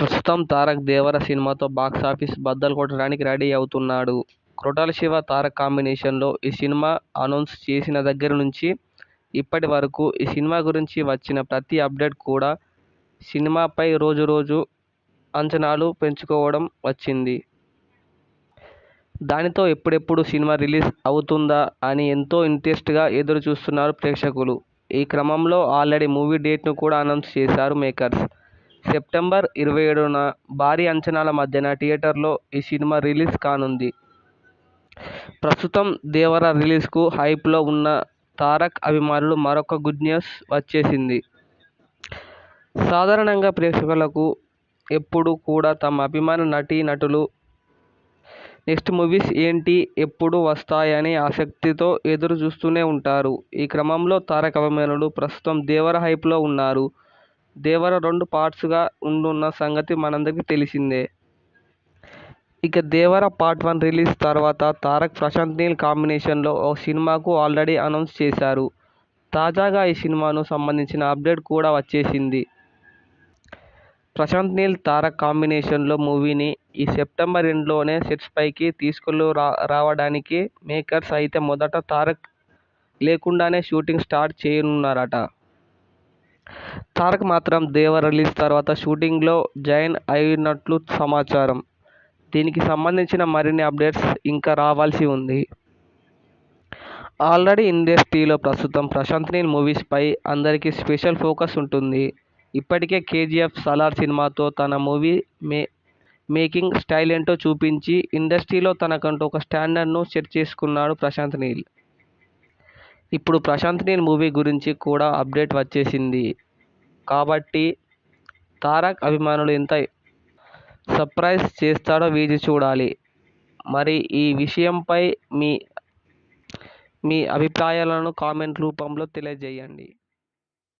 ప్రస్తుతం తారక్ దేవర సినిమాతో బాక్సాఫీస్ బద్దలు కొట్టడానికి రెడీ అవుతున్నాడు. కొరటాల శివ, తారక్ కాంబినేషన్లో ఈ సినిమా అనౌన్స్ చేసిన దగ్గర నుంచి ఇప్పటి వరకు ఈ సినిమా గురించి వచ్చిన ప్రతి అప్డేట్ కూడా సినిమాపై రోజురోజూ అంచనాలు పెంచుకోవడం వచ్చింది. దానితో ఎప్పుడెప్పుడు సినిమా రిలీజ్ అవుతుందా అని ఎంతో ఇంట్రెస్ట్గా ఎదురుచూస్తున్నారు ప్రేక్షకులు. ఈ క్రమంలో ఆల్రెడీ మూవీ డేట్ను కూడా అనౌన్స్ చేశారు మేకర్స్. సెప్టెంబర్ ఇరవై ఏడున భారీ అంచనాల మధ్యన థియేటర్లో ఈ సినిమా రిలీజ్ కానుంది. ప్రస్తుతం దేవర రిలీజ్కు హైప్లో ఉన్న తారక్ అభిమానులు మరొక గుడ్ న్యూస్ వచ్చేసింది. సాధారణంగా ప్రేక్షకులకు ఎప్పుడూ కూడా తమ అభిమాన నటీనటుల నెక్స్ట్ మూవీస్ ఏంటి, ఎప్పుడు వస్తాయని ఆసక్తితో ఎదురు చూస్తూనే ఉంటారు. ఈ క్రమంలో తారక్ అభిమానులు ప్రస్తుతం దేవర హైప్లో ఉన్నారు. దేవర రెండు పార్ట్స్గా ఉండున్న సంగతి మనందరికీ తెలిసిందే. ఇక దేవర పార్ట్ వన్ రిలీజ్ తర్వాత తారక్, ప్రశాంత్ నీల్ కాంబినేషన్లో ఓ సినిమాకు ఆల్రెడీ అనౌన్స్ చేశారు. తాజాగా ఈ సినిమాకు సంబంధించిన అప్డేట్ కూడా వచ్చేసింది. ప్రశాంత్ నీల్, తారక్ కాంబినేషన్లో మూవీని ఈ సెప్టెంబర్ ఎండ్లోనే రా రావడానికి మేకర్స్ అయితే మొదట తారక్ లేకుండానే షూటింగ్ స్టార్ట్ చేయనున్నారట. తారక్ మాత్రం దేవర రిలీజ్ తర్వాత షూటింగ్లో జాయిన్ అయినట్లు సమాచారం. దీనికి సంబంధించిన మరిన్ని అప్డేట్స్ ఇంకా రావాల్సి ఉంది. ఆల్రెడీ ఇండస్ట్రీలో ప్రస్తుతం ప్రశాంత్ నీల్ మూవీస్పై అందరికీ స్పెషల్ ఫోకస్ ఉంటుంది. ఇప్పటికే కేజీఎఫ్, సలార్ సినిమాతో తన మూవీ మేకింగ్ స్టైలేంటో చూపించి ఇండస్ట్రీలో తనకంటూ ఒక స్టాండర్డ్ను సెట్ చేసుకున్నాడు ప్రశాంత్ నీల్. ఇప్పుడు ప్రశాంత్ నీల్ మూవీ గురించి కూడా అప్డేట్ వచ్చేసింది. కాబట్టి తారక్ అభిమానులు ఎంత సర్ప్రైజ్ చేస్తాడో వేచి చూడాలి. మరి ఈ విషయంపై మీ మీ అభిప్రాయాలను కామెంట్ రూపంలో తెలియజేయండి.